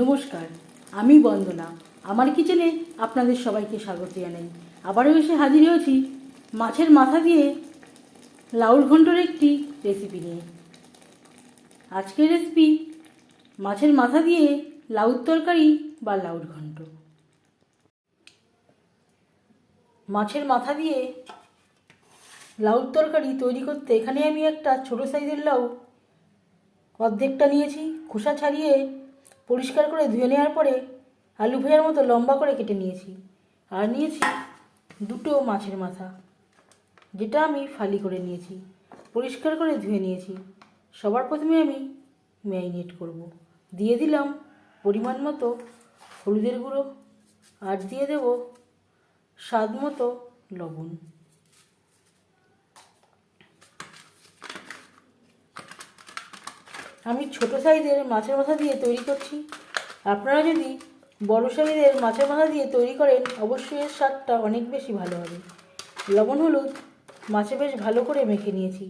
নমস্কার, আমি বন্দনা। আমার কিচেনে আপনাদের সবাইকে স্বাগত জানাই। আবারও এসে হাজির হয়েছি মাছের মাথা দিয়ে লাউর ঘন্টর একটি রেসিপি নিয়ে। আজকের রেসিপি মাছের মাথা দিয়ে লাউর তরকারি বা লাউর ঘন্ট মাছের মাথা দিয়ে লাউর তরকারি তৈরি করতে এখানে আমি একটা ছোট সাইজের লাউ অর্ধেকটা নিয়েছি। খোসা ছাড়িয়ে পরিষ্কার করে ধুয়ে নেওয়ার পরে আলু ভাজার মতো লম্বা করে কেটে নিয়েছি। আর নিয়েছি দুটো মাছের মাথা, যেটা আমি ফালি করে নিয়েছি, পরিষ্কার করে ধুয়ে নিয়েছি। সবার প্রথমে আমি ম্যারিনেট করব। দিয়ে দিলাম পরিমাণ মতো হলুদের গুঁড়ো আর দিয়ে দেব স্বাদ মতো লবণ। আমি ছোট সাইজের মাছের মাথা দিয়ে তৈরি করছি। আপনারা যদি বড় সাইজের মাছের মাথা দিয়ে তৈরি করেন, অবশ্যই এর স্বাদটা অনেক বেশি ভালো হবে। লবণ, হলুদ মাছে বেশ ভালো করে মেখে নিয়েছি।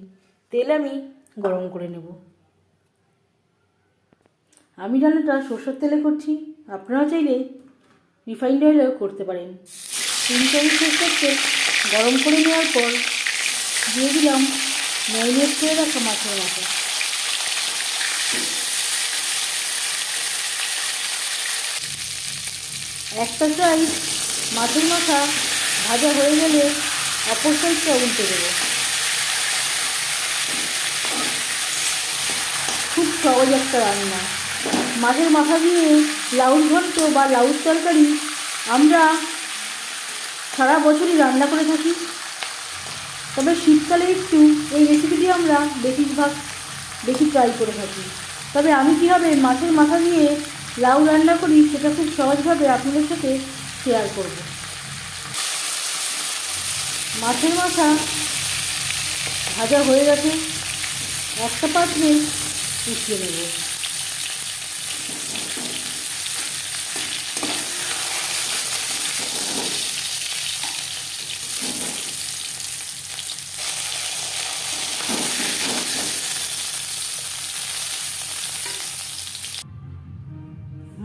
তেল আমি গরম করে নেব। আমি রান্নাটা সর্ষের তেলে করছি। আপনারা চাইলে রিফাইন্ড অয়েলেও করতে পারেন। তিন চামচ সর্ষের তেল গরম করে নেওয়ার পর দিয়ে দিলাম ম্যারিনেট করে রাখা মাছের মাথা। একটা সাইড মাছের মাথা ভাজা হয়ে গেলে অপর সাইডটা উল্টে খুব সহজ একটা রান্না। মাছের মাথা দিয়ে লাউর ঘন্ট বা লাউর তরকারি আমরা সারা বছরই রান্না করে থাকি। তবে শীতকালে একটু এই রেসিপিটি আমরা বেশিরভাগ বেশি ট্রাই করে থাকি। তবে আমি কীভাবে মাছের মাথা নিয়ে লাউ রান্না করি সেটা খুব সহজভাবে আপনাদের সাথে শেয়ার করব। মাছের মাথা ভাজা হয়ে গেছে, একটা পাত্রে উঠিয়ে নেব।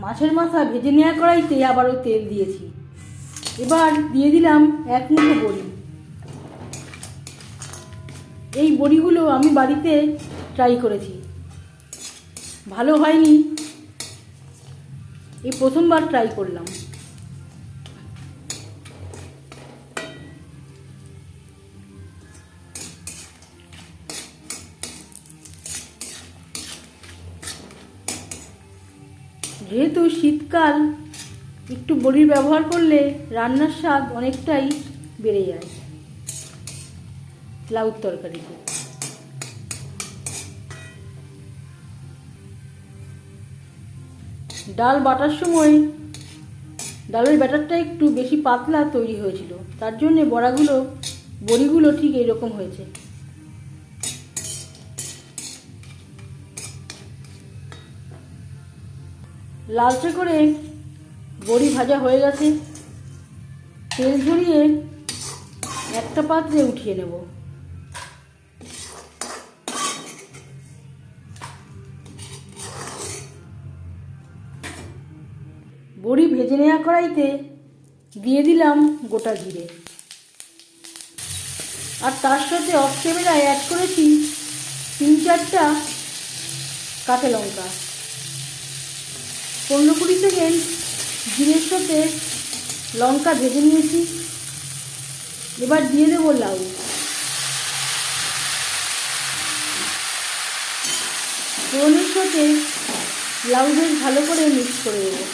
মাছের মাথা ভেজে নেওয়া কড়াইতে আবারও তেল দিয়েছি। এবার দিয়ে দিলাম এক মুঠো বড়ি। এই বড়িগুলো আমি বাড়িতে ট্রাই করেছি। ভালো হয়নি। এই প্রথমবার ট্রাই করলাম। যেহেতু শীতকাল, একটু বড়ির ব্যবহার করলে রান্নার স্বাদ অনেকটাই বেড়ে যায়। লাউর তরকারিতে ডাল বাটার সময় ডালের ব্যাটারটা একটু বেশি পাতলা তৈরি হয়েছিল। তার জন্যে বড়াগুলো, বড়িগুলো ঠিক এইরকম হয়েছে। লালচে করে বড়ি ভাজা হয়ে গেছে। তেল ঝরিয়ে একটা পাত্রে উঠিয়ে নেব। বড়ি ভেজে নেওয়া কড়াইতে দিয়ে দিলাম গোটা জিরে। আর তার সাথে অফ ক্যামেরায় অ্যাড করেছি তিন চারটা কাঁচা লঙ্কা। পনেরো কুড়ি সেকেন্ড জিরের সাথে লঙ্কা ভেজে নিয়েছি। এবার দিয়ে দেবো লাউ। ফোড়নের সাথে লাউ বেশ ভালো করে মিক্স করে দেবো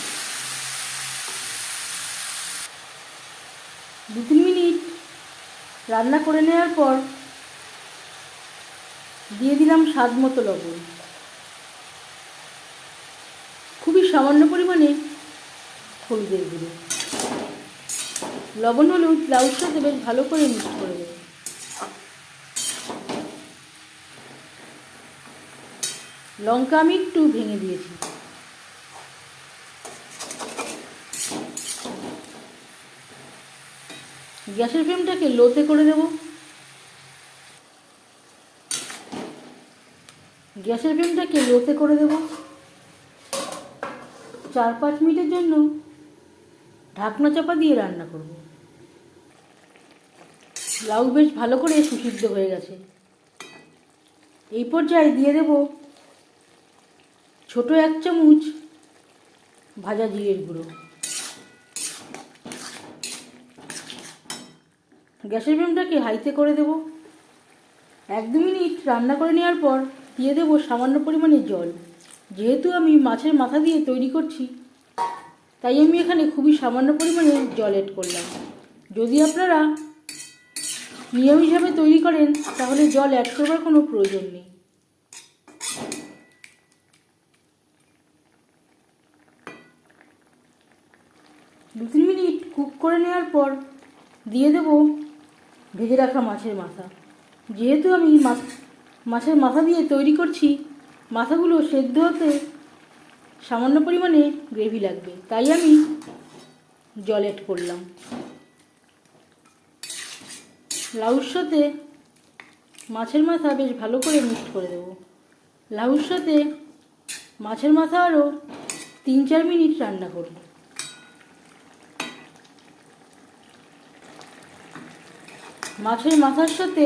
দু তিন মিনিট রান্না করে নেওয়ার পর দিয়ে দিলাম স্বাদ মতো লবণ খুবই সামান্য পরিমাণে হলুদের গুঁড়ো। লবণ, হলুদ লাউর সাথে বেশ ভালো করে মিক্স করে দেবো লঙ্কা আমি একটু ভেঙে দিয়েছি। গ্যাসের ফ্লেমটাকে লোতে করে দেব গ্যাসের ফ্লেমটাকে লোতে করে দেব চার পাঁচ মিনিটের জন্য ঢাকনা চাপা দিয়ে রান্না করব। লাউ বেশ ভালো করে সুসিদ্ধ হয়ে গেছে। এই পর্যায়ে দিয়ে দেব ছোট এক চামচ ভাজা জিরের গুঁড়ো। গ্যাসের ফ্লেমটাকে হাইতে করে দেব। এক দু মিনিট রান্না করে নেওয়ার পর দিয়ে দেবো সামান্য পরিমাণে জল। যেহেতু আমি মাছের মাথা দিয়ে তৈরি করছি, তাই আমি এখানে খুবই সামান্য পরিমাণে জল এড করলাম। যদি আপনারা নিয়মিতভাবে তৈরি করেন, তাহলে জল অ্যাড করবার কোনো প্রয়োজন নেই। দু তিন মিনিট কুক করে নেওয়ার পর দিয়ে দেবো ভেজে রাখা মাছের মাথা। যেহেতু আমি মাছ, মাছের মাথা দিয়ে তৈরি করছি মাথাগুলো সেদ্ধ হতে সামান্য পরিমাণে গ্রেভি লাগবে। তাই আমি জল এড করলাম। লাউর সাথে মাছের মাথা বেশ ভালো করে মিক্সড করে দেবো। লাউর সাথে মাছের মাথা আরও তিন চার মিনিট রান্না করব। মাছের মাথার সাথে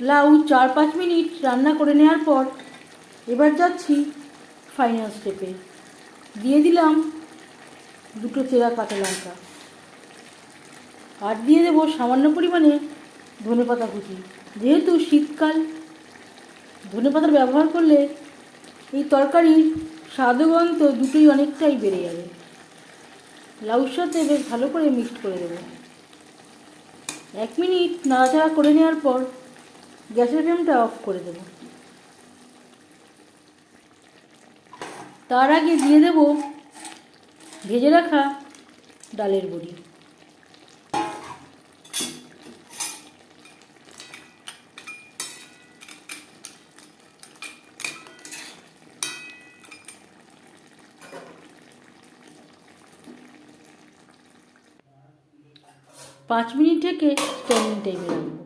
লাউ চার পাঁচ মিনিট রান্না করে নেওয়ার পর এবার যাচ্ছি ফাইনাল স্টেপে দিয়ে দিলাম দুটো চেরা কাঁচা লঙ্কা। আর দিয়ে দেবো সামান্য পরিমাণে ধনে পাতা কুচি। যেহেতু শীতকাল, ধনে পাতার ব্যবহার করলে এই তরকারির স্বাদ ও দুটোই অনেকটাই বেড়ে যাবে। লাউর সাথে বেশ ভালো করে মিক্সড করে দেবো। এক মিনিট নাড়াচাড়া করে নেওয়ার পর গ্যাসের ফ্লেমটা অফ করে দেবো। তার আগে দিয়ে দেব ভেজে রাখা ডালের বড়ি পাঁচ মিনিট থেকে স্ট্যান্ডিং টাইমে রাখব।